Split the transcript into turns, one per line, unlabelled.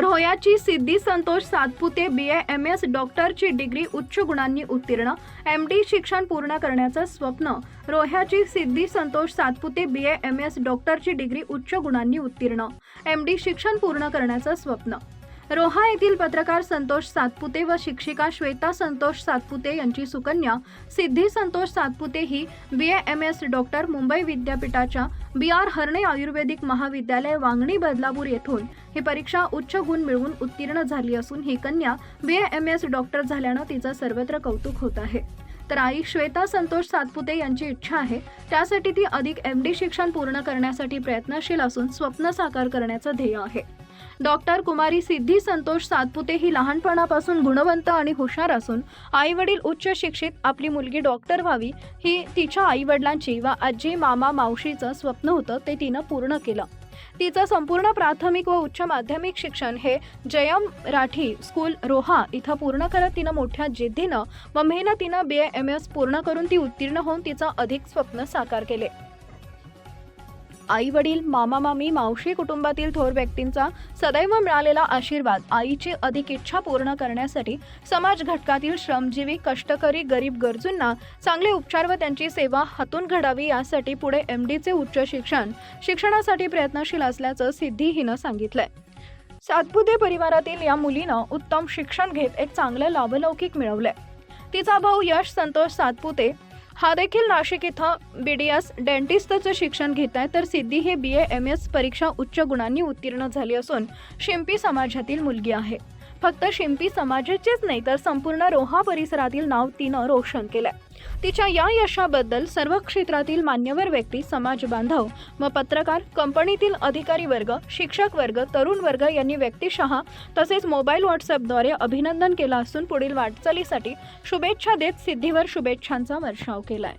रोह्याची Siddhi Santosh Satpute B A M S डॉक्टरची degree उच्च गुणांनी उत्तीर्ण एम डी शिक्षण पूर्ण करण्याचं स्वप्न. रोह्याची Siddhi Santosh Satpute B A M S डॉक्टरची डिग्री उच्च गुणांनी उत्तीर्ण एम डी शिक्षण पूर्ण करण्याचं स्वप्न. रोहा येथील पत्रकार संतोष सातपुते व शिक्षिका श्वेता संतोष सातपुते यांची सुकन्या सिद्धी संतोष सातपुते ही B A M S doctor Mumbai विद्यापीठाच्या बी आर हर्णे आयुर्वेदिक महाविद्यालय वांगणी बदलापूर येथून ही परीक्षा उच्च गुण मिळवून उत्तीर्ण झाली असून ही कन्या B A M S doctor झाल्यानं तिचं सर्वत्र कौतुक होत आहे. तर आई श्वेता संतोष सातपुते यांची इच्छा आहे त्यासाठी ती अधिक एम डी शिक्षण पूर्ण करण्यासाठी प्रयत्नशील असून स्वप्न साकार करण्याचं ध्येय आहे. डॉक्टर कुमारी सिद्धी संतोष सातपुते ही लहानपणापासून गुणवंत आणि हुशार असून आई वडील उच्च शिक्षित आपली मुलगी डॉक्टर व्हावी ही तिच्या आई वडिलांची व आजी मामा मावशीचं स्वप्न होतं ते तिनं पूर्ण केलं. तिचं संपूर्ण प्राथमिक व उच्च माध्यमिक शिक्षण हे जयम राठी स्कूल रोहा इथं पूर्ण करत तिनं मोठ्या जिद्दीनं व मेहनतीनं बी एम एस पूर्ण करून ती उत्तीर्ण होऊन तिचं अधिक स्वप्न साकार केले. आई वडील मामा मामी मावशी कुटुंबातील थोर व्यक्तींचा सदैव मिळालेला आशीर्वाद आईची अधिक इच्छा पूर्ण करण्यासाठी समाज घटकातील श्रमजीवी कष्टकरी गरीब गरजूंना चांगले उपचार व त्यांची सेवा हातून घडावी यासाठी पुढे एम डीचे उच्च शिक्षण शिक्षणासाठी प्रयत्नशील असल्याचं सिद्धी हिनं सांगितलंय. सातपुते परिवारातील या मुलीनं उत्तम शिक्षण घेत एक चांगलं लाभलौकिक मिळवलंय. तिचा भाऊ यश संतोष सातपुते हा देखील नाशिक इथं बी डी एस डेंटिस्टचं शिक्षण घेत आहे. तर सिद्धी हे बी ए एम एस परीक्षा उच्च गुणांनी उत्तीर्ण झाली असून शिंपी समाजातील मुलगी आहे. फक्त शिंपी समाजाचेच नाही तर संपूर्ण रोहा परिसरातील नाव तिनं रोशन केलंय. तिच्या या यशाबद्दल सर्व क्षेत्रातील मान्यवर व्यक्ती समाज बांधव व पत्रकार कंपनीतील अधिकारी वर्ग शिक्षक वर्ग तरुण वर्ग यांनी व्यक्तिशः तसेच मोबाईल व्हॉट्सअपद्वारे अभिनंदन केलं असून पुढील वाटचालीसाठी शुभेच्छा देत सिद्धीवर शुभेच्छांचा वर्षाव केलाय.